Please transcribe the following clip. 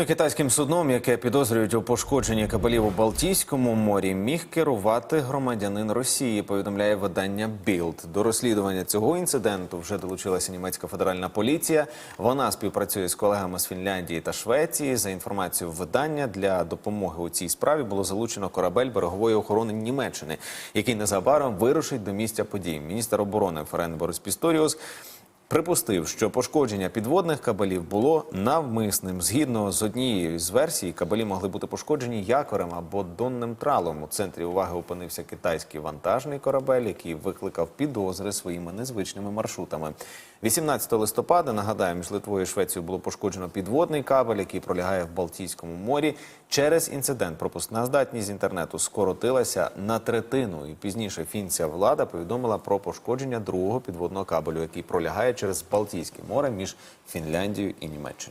Ну китайським судном, яке підозрюють у пошкодженні кабелів у Балтійському морі, міг керувати громадянин Росії. Повідомляє видання Білд. До розслідування цього інциденту вже долучилася німецька федеральна поліція. Вона співпрацює з колегами з Фінляндії та Швеції. За інформацією видання для допомоги у цій справі було залучено корабель берегової охорони Німеччини, який незабаром вирушить до місця подій. Міністр оборони Ферен Борис Пісторіус Припустив, що пошкодження підводних кабелів було навмисним. Згідно з однією з версій, кабелі могли бути пошкоджені якорем або донним тралом. У центрі уваги опинився китайський вантажний корабель, який викликав підозри своїми незвичними маршрутами. 18 листопада нагадаю, між Литвою і Швецією було пошкоджено підводний кабель, який пролягає в Балтійському морі. Через інцидент пропускна здатність інтернету скоротилася на третину. І пізніше фінця влада повідомила про пошкодження другого підводного кабелю, який пролягає через Балтійське море між Фінляндією і Німеччиною.